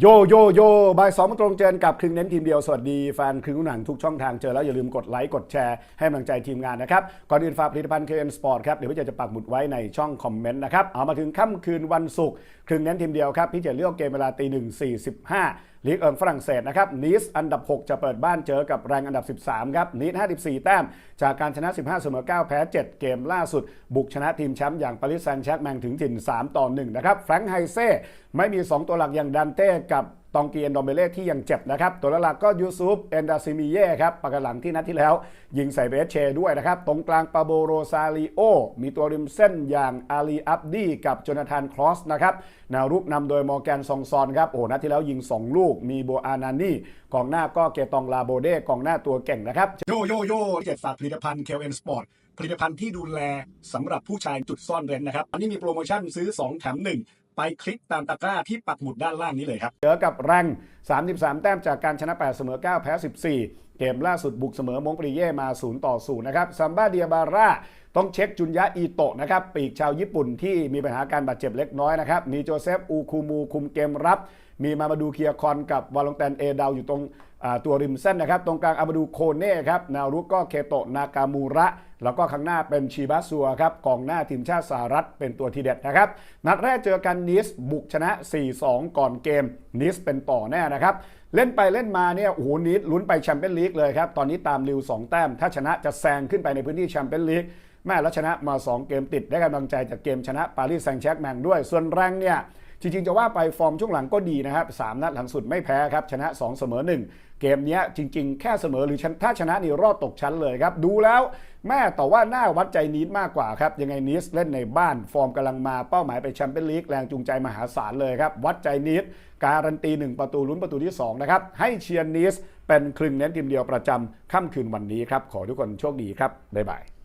โยโยโยบ่ายสองมงตรงเจอกับครึ่งเน้นทีมเดียว สวัสดีแฟนครึ่งหนังทุกช่องทางเจอแล้ว อย่าลืมกดไลค์กดแชร์ให้กำลังใจทีมงานนะครับ ก่อนอื่นฝากผลิตภัณฑ์ KN Sport ครับ เดี๋ยวพี่เจจะปักหมุดไว้ในช่องคอมเมนต์นะครับ เอามาถึงค่ำคืนวันศุกร์ครึ่งเน้นทีมเดียวครับ พี่เจเลือกเกมเวลาตีหนึ่งสี่สิบห้าลีกเอิงฝรั่งเศสนะครับนีสอันดับ 6 จะเปิดบ้านเจอกับแรงอันดับ 13 ครับนีส54 แต้ม จากการชนะ 15 เสมอ 9 แพ้ 7 เกมล่าสุด บุกชนะทีมแชมป์อย่างปารีสแซงต์แชร์แมงถึงถิ่น 3 ต่อ 1 นะครับแฟรงค์ไฮเซ่ ไม่มี 2 ตัวหลักอย่างดันเต้กับตองกีเอนดอมเบเล่ที่ยังเจ็บนะครับ ตัวหลักก็ยูซุปเอนดาซิมิเย่ครับปากหลังที่นัดที่แล้ว ยิงใส่เบสเชด้วยนะครับ ตรงกลางปาโบโรซาริโอ มีตัวริมเส้นอย่างอาลีอับดีกับโจนาธานครอสนะครับแนวรุกนำโดยมอร์แกนซองซอนครับ โอ้นัดที่แล้วยิง 2 ลูก มีโบอานานี่กองหน้าก็เกตองลาโบเดกองหน้าตัวเก่งนะครับ โยโยโย่เจ็ดฝากผลิตภัณฑ์เคลเอ็นสปอร์ตผลิตภัณฑ์ที่ดูแลสำหรับผู้ชายจุดซ่อนเร้นนะครับ อันนี้มีโปรโมชั่นซื้อ 2 แถม 1 ไปคลิกตามตะกร้าที่ปักหมุดด้านล่างนี้เลยครับเจอกับแรง33 แต้มจากการชนะ 8 เสมอ 9 แพ้ 14 เกมล่าสุดบุกเสมอมงปรีเย่มา 0 ต่อ 0 นะครับซัมบ้าเดียบาร่าต้องเช็คจุนยะอีโตะนะครับ ปีกชาวญี่ปุ่นที่มีปัญหาการบาดเจ็บเล็กน้อยนะครับ มีโจเซฟอูคูมูคุมเกมรับ มีมามาดูเคียคอนกับวาลองแตนเอดาวอยู่ตรงตัวริมเส้นนะครับ ตรงกลางอามาดูโคเน่ครับแนวรุกก็เคโตะนากามูระ แล้วก็ข้างหน้าเป็นชีบาซัวครับกองหน้าทีมชาติสหรัฐเป็นตัวทีเด็ดนะครับ นัดแรกเจอกันนิสบุกชนะ 4-2 ก่อนเกมนิสเป็นต่อแน่นะครับเล่นไปเล่นมาเนี่ยโอ้โหนิสลุ้นไปแชมเปี้ยนลีกเลยครับ ตอนนี้ตามริว 2 แต้ม ถ้าชนะจะแซงขึ้นไปในพื้นที่แชมเปี้ยนลีกแม่แล้วชนะมา 2 เกมติดได้กำลังใจจากเกมชนะปารีสแซงต์แชร์กแมงด้วย ส่วนแรงเนี่ย จริง ๆ จะว่าไปฟอร์มช่วงหลังก็ดีนะครับสามนัดหลังสุดไม่แพ้ครับ ชนะ 2 เสมอ 1 เกมนี้จริง ๆ แค่เสมอหรือถ้าชนะนี่รอดตกชั้นเลยครับ ดูแล้ว แม่ต่อว่าหน้าวัดใจนีสมากกว่าครับ ยังไงนีสเล่นในบ้านฟอร์มกำลังมาเป้าหมายไปแชมเปี้ยนลีกแรงจูงใจมหาศาลเลยครับ วัดใจนีสการันตี 1 ประตูลุ้นประตูที่ 2 นะครับ ให้เชียร์นีสเป็นครึ่งเน้นทีมเดียวประจำค่ำคืนวันนี้ครับ ขอทุกคนโชคดีครับ บ๊ายบาย